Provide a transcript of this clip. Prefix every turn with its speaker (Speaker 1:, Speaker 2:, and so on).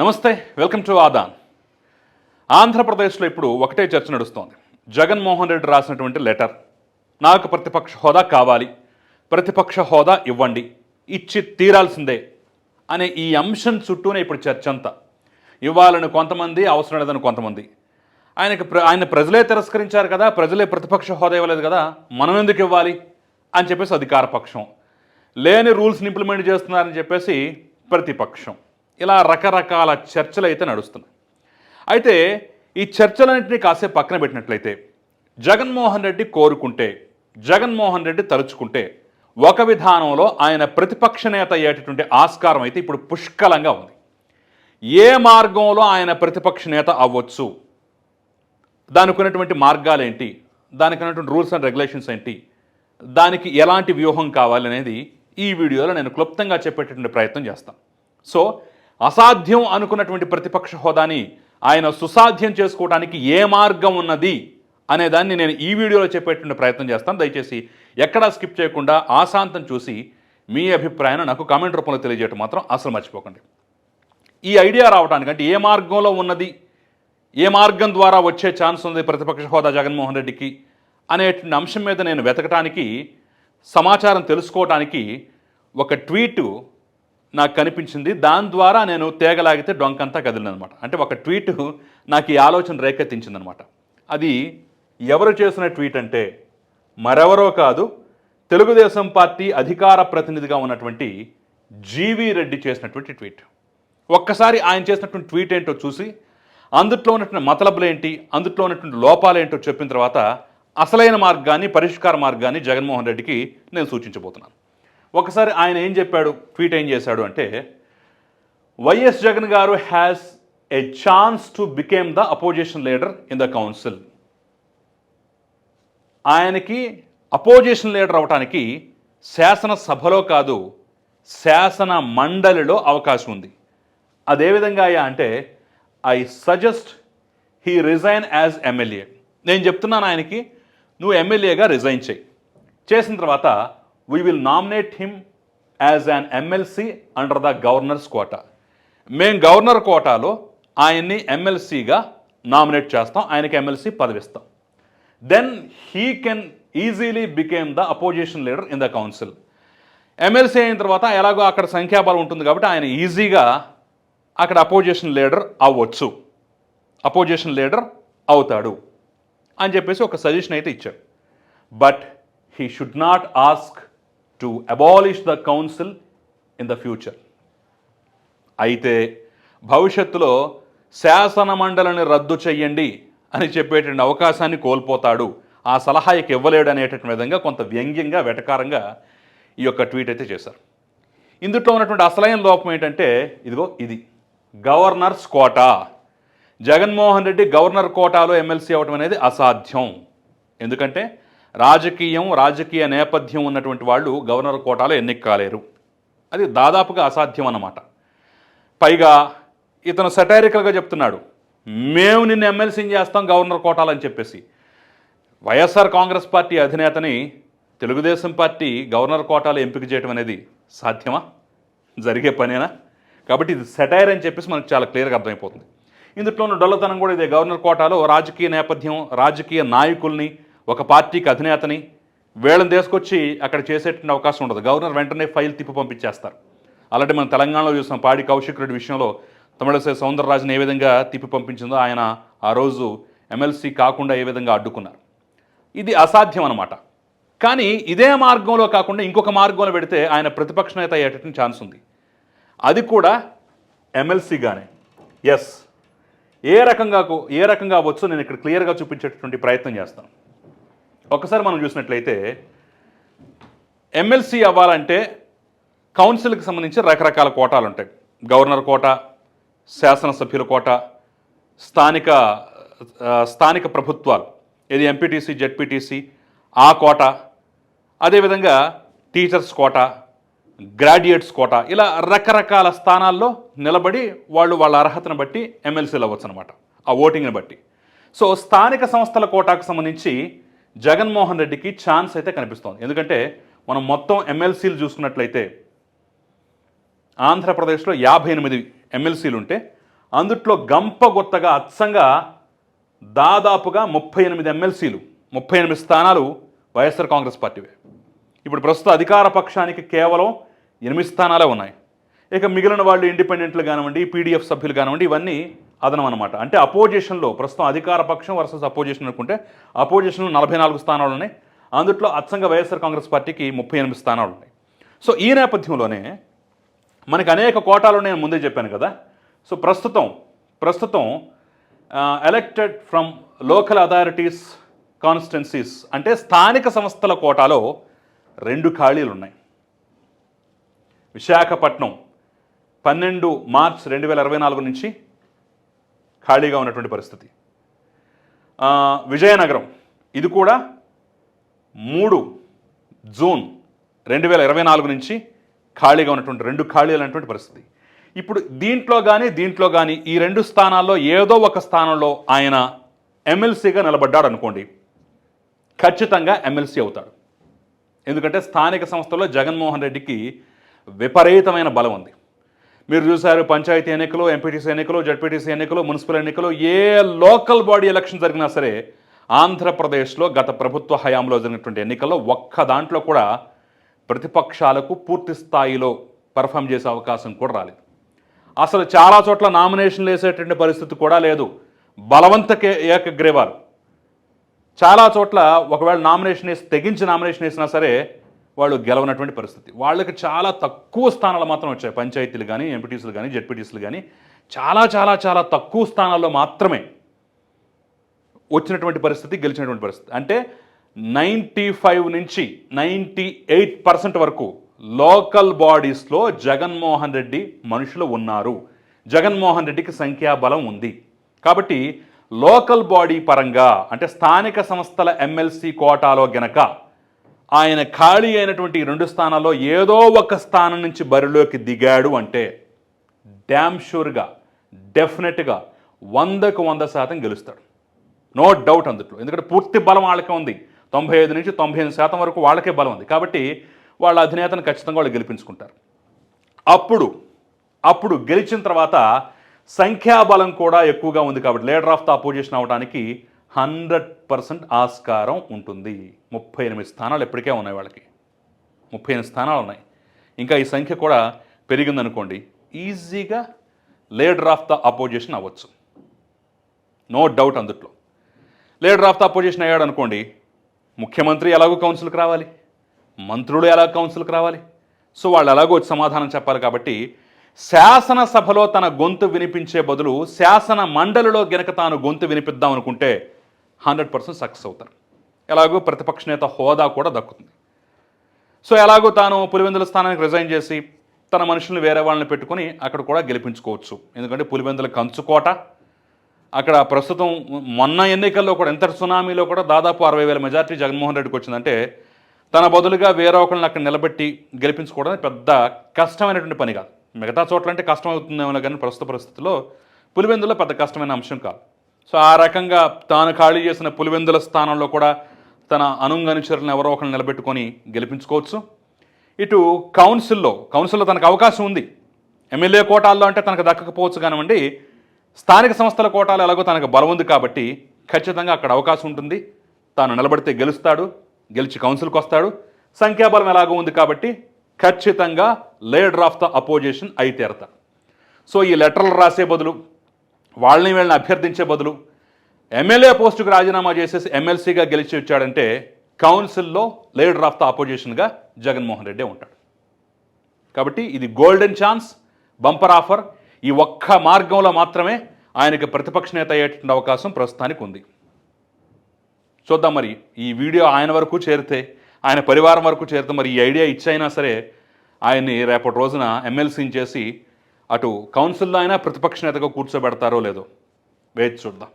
Speaker 1: నమస్తే welcome to Aadan. ఆంధ్రప్రదేశ్లో ఇప్పుడు ఒకటే చర్చ నడుస్తోంది. జగన్మోహన్ రెడ్డి రాసినటువంటి లెటర్ నాకు ప్రతిపక్ష హోదా కావాలి ప్రతిపక్ష హోదా ఇవ్వండి ఇచ్చి తీరాల్సిందే అనే ఈ అంశం చుట్టూనే ఇప్పుడు చర్చ అంతా. ఇవ్వాలని కొంతమంది అవసరం లేదని కొంతమంది. ఆయనకి ప్ర ఆయన ప్రజలే తిరస్కరించారు కదా ప్రజలే ప్రతిపక్ష హోదా ఇవ్వలేదు కదా మనం ఎందుకు ఇవ్వాలి అని చెప్పేసి అధికార పక్షం. లేని రూల్స్ని ఇంప్లిమెంట్ చేస్తున్నారని చెప్పేసి ప్రతిపక్షం. ఇలా రకరకాల చర్చలు అయితే నడుస్తున్నాయి. అయితే ఈ చర్చలన్నింటినీ కాసేపు పక్కన పెట్టినట్లయితే జగన్మోహన్ రెడ్డి కోరుకుంటే జగన్మోహన్ రెడ్డి తలుచుకుంటే ఒక విధానంలో ఆయన ప్రతిపక్ష నేత అయ్యేటటువంటి ఆస్కారం అయితే ఇప్పుడు పుష్కలంగా ఉంది. ఏ మార్గంలో ఆయన ప్రతిపక్ష నేత అవ్వచ్చు? దానికి ఉన్నటువంటి మార్గాలు ఏంటి దానికి ఉన్నటువంటి రూల్స్ అండ్ రెగ్యులేషన్స్ ఏంటి? దానికి ఎలాంటి వ్యూహం కావాలి అనేది ఈ వీడియోలో నేను క్లుప్తంగా చెప్పేటటువంటి ప్రయత్నం చేస్తాను. సో అసాధ్యం అనుకున్నటువంటి ప్రతిపక్ష హోదాని ఆయన సుసాధ్యం చేసుకోవడానికి ఏ మార్గం ఉన్నది అనేదాన్ని నేను ఈ వీడియోలో చెప్పేటువంటి ప్రయత్నం చేస్తాను. దయచేసి ఎక్కడా స్కిప్ చేయకుండా ఆశాంతం చూసి మీ అభిప్రాయాన్ని నాకు కామెంట్ రూపంలో తెలియజేయటం మాత్రం అసలు మర్చిపోకండి. ఈ ఐడియా రావడానికి అంటే ఏ మార్గంలో ఉన్నది ఏ మార్గం ద్వారా వచ్చే ఛాన్స్ ఉంది ప్రతిపక్ష హోదా జగన్మోహన్ రెడ్డికి అనేటువంటి అంశం మీద నేను వెతకటానికి సమాచారం తెలుసుకోవటానికి ఒక ట్వీటు నాకు కనిపించింది. దాని ద్వారా నేను తేగలాగితే డొంకంతా కదిలిందనమాట. అంటే ఒక ట్వీట్ నాకు ఈ ఆలోచన రేకెత్తించిందనమాట. అది ఎవరు చేసిన ట్వీట్ అంటే మరెవరో కాదు తెలుగుదేశం పార్టీ అధికార ప్రతినిధిగా ఉన్నటువంటి జీవి రెడ్డి చేసినటువంటి ట్వీట్. ఒక్కసారి ఆయన చేసినటువంటి ట్వీట్ ఏంటో చూసి అందుట్లో ఉన్నటువంటి మతలబులు ఏంటి అందుట్లో ఉన్నటువంటి లోపాలు ఏంటో చెప్పిన తర్వాత అసలైన మార్గాన్ని పరిష్కార మార్గాన్ని జగన్మోహన్ రెడ్డికి నేను సూచించబోతున్నాను. ఒకసారి ఆయన ఏం చెప్పాడు? ట్వీట్ ఏం చేశాడు అంటే YS Jagan garu has a chance to become the opposition leader in the council ఆయనకి అపోజిషన్ లీడర్ అవటానికి శాసనసభలో కాదు శాసన మండలిలో అవకాశం ఉంది. అదేవిధంగా అయ్యా అంటే I suggest he resign as MLA నేను చెప్తున్నాను ఆయనకి నువ్వు ఎమ్మెల్యేగా రిజైన్ చేయి. చేసిన తర్వాత we will nominate him as an MLC under the governor's quota మేం గవర్నర్ కోటాలో ఆయన్ని ఎమ్మెల్సీగా నామినేట్ చేస్తాం ఆయనకి MLC పదవిస్తాం. Then he can easily become the opposition leader in the council MLC అయిన తర్వాత ఎలాగో అక్కడ సంఖ్యాబలం ఉంటుంది కాబట్టి ఆయన ఈజీగా అక్కడ అపోజిషన్ లీడర్ అవ్వచ్చు. అపోజిషన్ లీడర్ అవుతాడు అని చెప్పేసి ఒక సజెషన్ అయితే ఇచ్చాడు but he should not ask to abolish the council in the future అయితే భవిష్యత్తులో శాసన మండలిని రద్దు చెయ్యండి అని చెప్పేటువంటి అవకాశాన్ని కోల్పోతాడు. ఆ సలహా ఇక ఇవ్వలేడు అనేటటువంటి విధంగా కొంత వ్యంగ్యంగా వెటకారంగా ఈ యొక్క ట్వీట్ అయితే చేశారు. ఇందులో ఉన్నటువంటి అసలైన లోపం ఏంటంటే ఇదిగో ఇది. Governor's quota. Jaganmohan Reddy governor కోటాలో ఎమ్మెల్సీ అవ్వడం అనేది అసాధ్యం. ఎందుకంటే రాజకీయం రాజకీయ నేపథ్యం ఉన్నటువంటి వాళ్ళు గవర్నర్ కోటాలో ఎన్నిక కాలేరు. అది దాదాపుగా అసాధ్యం అన్నమాట పైగా ఇతను సటారికల్గా చెప్తున్నాడు. మేము నిన్ను ఎమ్మెల్సీని చేస్తాం గవర్నర్ కోటాలని చెప్పేసి. వైఎస్ఆర్ కాంగ్రెస్ పార్టీ అధినేతని తెలుగుదేశం పార్టీ గవర్నర్ కోటాలో ఎంపిక చేయడం అనేది సాధ్యమా? జరిగే పనేనా? కాబట్టి ఇది సెటైర్ అని చెప్పేసి మనకు చాలా క్లియర్గా అర్థమైపోతుంది. ఇందులో ఉన్న డొల్లతనం కూడా ఇదే. గవర్నర్ కోటాలో రాజకీయ నేపథ్యం రాజకీయ నాయకుల్ని ఒక పార్టీకి అధినేతని వేళం తీసుకొచ్చి అక్కడ చేసేటువంటి అవకాశం ఉండదు. గవర్నర్ వెంటనే ఫైల్ తిప్పి పంపించేస్తారు. అలాంటి మనం తెలంగాణలో చూసిన పాడి కౌశిక్ రెడ్డి విషయంలో తమిళసై సౌందరరాజుని ఏ విధంగా తిప్పి పంపించిందో ఆయన ఆ రోజు ఎమ్మెల్సీ కాకుండా ఏ విధంగా అడ్డుకున్నారు. ఇది అసాధ్యం అనమాట కానీ ఇదే మార్గంలో కాకుండా ఇంకొక మార్గంలో పెడితే ఆయన ప్రతిపక్ష నేత అయ్యేటటువంటి ఛాన్స్ ఉంది. అది కూడా ఎమ్మెల్సీగానే. ఎస్ ఏ రకంగా ఏ రకంగా వచ్చో నేను ఇక్కడ క్లియర్గా చూపించేటటువంటి ప్రయత్నం చేస్తాను. ఒకసారి మనం చూసినట్లయితే ఎమ్మెల్సీ అవ్వాలంటే కౌన్సిల్కి సంబంధించి రకరకాల కోటాలు ఉంటాయి. గవర్నర్ కోట శాసనసభ్యుల కోట స్థానిక స్థానిక ప్రభుత్వాలు. ఇది ఎంపీటీసీ జెడ్పీటీసీ ఆ కోట అదేవిధంగా టీచర్స్ కోట గ్రాడ్యుయేట్స్ కోట ఇలా రకరకాల స్థానాల్లో నిలబడి వాళ్ళు వాళ్ళ అర్హతను బట్టి ఎమ్మెల్సీలు అవ్వచ్చు అనమాట ఆ ఓటింగ్ని బట్టి. సో స్థానిక సంస్థల కోటాకు సంబంధించి జగన్మోహన్ రెడ్డికి ఛాన్స్ అయితే కనిపిస్తోంది. ఎందుకంటే మనం మొత్తం ఎమ్మెల్సీలు చూసుకున్నట్లయితే ఆంధ్రప్రదేశ్లో యాభై ఎనిమిది ఎమ్మెల్సీలు ఉంటే అందుట్లో గంప గుత్తగా అచ్చంగా దాదాపుగా ముప్పై ఎనిమిది ఎమ్మెల్సీలు ముప్పై ఎనిమిది స్థానాలు వైఎస్ఆర్ కాంగ్రెస్ పార్టీవే. ఇప్పుడు ప్రస్తుత అధికార పక్షానికి కేవలం ఎనిమిది స్థానాలే ఉన్నాయి. ఇక మిగిలిన వాళ్ళు ఇండిపెండెంట్లు కానివ్వండి పీడీఎఫ్ సభ్యులు కానివ్వండి ఇవన్నీ అదనం అనమాట అంటే అపోజిషన్లో ప్రస్తుతం అధికార పక్షం వర్సెస్ అపోజిషన్ అనుకుంటే అపోజిషన్లో నలభై నాలుగు స్థానాలు ఉన్నాయి. అందుట్లో అచ్చంగా వైఎస్ఆర్ కాంగ్రెస్ పార్టీకి ముప్పై ఎనిమిది స్థానాలు ఉన్నాయి. సో ఈ నేపథ్యంలోనే మనకి అనేక కోటాలు నేను ముందే చెప్పాను కదా. సో ప్రస్తుతం ప్రస్తుతం elected from local authorities constituencies అంటే స్థానిక సంస్థల కోటాలో రెండు ఖాళీలు ఉన్నాయి. విశాఖపట్నం పన్నెండు మార్చ్ రెండు వేల ఇరవై నాలుగు నుంచి ఖాళీగా ఉన్నటువంటి పరిస్థితి. విజయనగరం. ఇది కూడా మూడు జూన్ రెండు వేల ఇరవై నాలుగు నుంచి ఖాళీగా ఉన్నటువంటి రెండు ఖాళీలు అనేటువంటి పరిస్థితి. ఇప్పుడు దీంట్లో కానీ దీంట్లో కానీ ఈ రెండు స్థానాల్లో ఏదో ఒక స్థానంలో ఆయన ఎమ్మెల్సీగా నిలబడ్డాడు అనుకోండి ఖచ్చితంగా ఎమ్మెల్సీ అవుతాడు. ఎందుకంటే స్థానిక సంస్థలో జగన్మోహన్ రెడ్డికి విపరీతమైన బలం ఉంది. మీరు చూశారు పంచాయతీ ఎన్నికలు ఎంపీటీసీ ఎన్నికలు జడ్పీటీసీ ఎన్నికలు మున్సిపల్ ఎన్నికలు ఏ లోకల్ బాడీ ఎలక్షన్ జరిగినా సరే ఆంధ్రప్రదేశ్లో గత ప్రభుత్వ హయాంలో జరిగినటువంటి ఎన్నికల్లో ఒక్క దాంట్లో కూడా ప్రతిపక్షాలకు పూర్తి స్థాయిలో పర్ఫామ్ చేసే అవకాశం కూడా రాలేదు. అసలు చాలా చోట్ల నామినేషన్లు వేసేటువంటి పరిస్థితి కూడా లేదు. బలవంతకే ఏకగ్రీవాలు. చాలా చోట్ల ఒకవేళ నామినేషన్ వేసి తెగించి నామినేషన్ వేసినా సరే వాళ్ళు గెలవనటువంటి పరిస్థితి. వాళ్ళకి చాలా తక్కువ స్థానాలు మాత్రం వచ్చాయి. పంచాయతీలు కానీ ఎంపీటీసీలు కానీ జెడ్పీటీసీలు కానీ చాలా చాలా చాలా తక్కువ స్థానాల్లో మాత్రమే వచ్చినటువంటి పరిస్థితి గెలిచినటువంటి పరిస్థితి. అంటే నైంటీ ఫైవ్ నుంచి నైంటీ ఎయిట్ పర్సెంట్ వరకు లోకల్ బాడీస్లో జగన్మోహన్ రెడ్డి మనుషులు ఉన్నారు. జగన్మోహన్ రెడ్డికి సంఖ్యాబలం ఉంది. కాబట్టి లోకల్ బాడీ పరంగా అంటే స్థానిక సంస్థల ఎమ్మెల్సీ కోటాలో గనక ఆయన ఖాళీ అయినటువంటి రెండు స్థానాల్లో ఏదో ఒక స్థానం నుంచి బరిలోకి దిగాడు అంటే డ్యామ్ షూర్గా డెఫినెట్గా వందకు వంద శాతం గెలుస్తాడు. నో డౌట్ అందుట్లో. ఎందుకంటే పూర్తి బలం వాళ్ళకే ఉంది. తొంభై ఐదు నుంచి తొంభై ఎనిమిది శాతం వరకు వాళ్ళకే బలం ఉంది. కాబట్టి వాళ్ళ అధినేతను ఖచ్చితంగా వాళ్ళు గెలిపించుకుంటారు. అప్పుడు అప్పుడు గెలిచిన తర్వాత సంఖ్యాబలం కూడా ఎక్కువగా ఉంది కాబట్టి లీడర్ ఆఫ్ ద అపోజిషన్ అవడానికి హండ్రెడ్ పర్సెంట్ ఆస్కారం ఉంటుంది. ముప్పై ఎనిమిది స్థానాలు ఎప్పటికే ఉన్నాయి వాళ్ళకి. ముప్పై ఎనిమిది స్థానాలు ఉన్నాయి. ఇంకా ఈ సంఖ్య కూడా పెరిగిందనుకోండి ఈజీగా లీడర్ ఆఫ్ ద అపోజిషన్ అవ్వచ్చు. నో డౌట్ అందుట్లో. లీడర్ ఆఫ్ ద అపోజిషన్ అయ్యాడు అనుకోండి ముఖ్యమంత్రి ఎలాగో కౌన్సిల్కి రావాలి మంత్రులు ఎలాగో కౌన్సిల్కి రావాలి. సో వాళ్ళు ఎలాగో వచ్చి సమాధానం చెప్పాలి కాబట్టి శాసనసభలో తన గొంతు వినిపించే బదులు శాసన మండలిలో గనక తాను గొంతు వినిపిద్దాం అనుకుంటే హండ్రెడ్ పర్సెంట్ సక్సెస్ అవుతారు. ఎలాగో ప్రతిపక్ష నేత హోదా కూడా దక్కుతుంది. సో ఎలాగో తాను పులివెందుల స్థానానికి రిజైన్ చేసి తన మనుషుల్ని వేరే వాళ్ళని పెట్టుకొని అక్కడ కూడా గెలిపించుకోవచ్చు. ఎందుకంటే పులివెందుల కంచుకోట అక్కడ ప్రస్తుతం మొన్న ఎన్నికల్లో కూడా ఎంత సునామీలో కూడా దాదాపు అరవై వేల మెజార్టీ జగన్మోహన్ రెడ్డికి వచ్చిందంటే తన బదులుగా వేరే ఒకరిని అక్కడ నిలబెట్టి గెలిపించుకోవడం పెద్ద కష్టమైనటువంటి పని కాదు. మిగతా చోట్ల అంటే కష్టం అవుతుందేమో కానీ ప్రస్తుత పరిస్థితుల్లో పులివెందులో పెద్ద కష్టమైన అంశం కాదు. సో ఆ రకంగా తాను ఖాళీ చేసిన పులివెందుల స్థానంలో కూడా తన అనుంగనుచరులను ఎవరో ఒకరిని నిలబెట్టుకొని గెలిపించుకోవచ్చు. ఇటు కౌన్సిల్లో కౌన్సిల్లో తనకు అవకాశం ఉంది. ఎమ్మెల్యే కోటాల్లో అంటే తనకు దక్కకపోవచ్చు కానివ్వండి స్థానిక సంస్థల కోటాలు ఎలాగో తనకు బలం ఉంది కాబట్టి ఖచ్చితంగా అక్కడ అవకాశం ఉంటుంది. తాను నిలబడితే గెలుస్తాడు గెలిచి కౌన్సిల్కి వస్తాడు. సంఖ్యాబలం ఎలాగో ఉంది కాబట్టి ఖచ్చితంగా లీడర్ ఆఫ్ ద అపోజిషన్ అయితేరత సో ఈ లెటర్లు రాసే బదులు వాళ్ళని వీళ్ళని అభ్యర్థించే బదులు ఎమ్మెల్యే పోస్టుకు రాజీనామా చేసేసి ఎమ్మెల్సీగా గెలిచి వచ్చాడంటే కౌన్సిల్లో లీడర్ ఆఫ్ ద అపోజిషన్గా జగన్మోహన్ రెడ్డి ఉంటాడు. కాబట్టి ఇది గోల్డెన్ ఛాన్స్ బంపర్ ఆఫర్. ఈ ఒక్క మార్గంలో మాత్రమే ఆయనకి ప్రతిపక్ష నేత అయ్యేటువంటి అవకాశం ప్రస్తుతానికి ఉంది. చూద్దాం మరి ఈ వీడియో ఆయన వరకు చేరితే ఆయన పరివారం వరకు చేరితే మరి ఈ ఐడియా ఇచ్చైనా సరే ఆయన్ని రేపటి రోజున ఎమ్మెల్సీని చేసి అటు కౌన్సిల్లో అయినా ప్రతిపక్ష నేతగా కూర్చోబెడతారో లేదో వేచి చూద్దాం.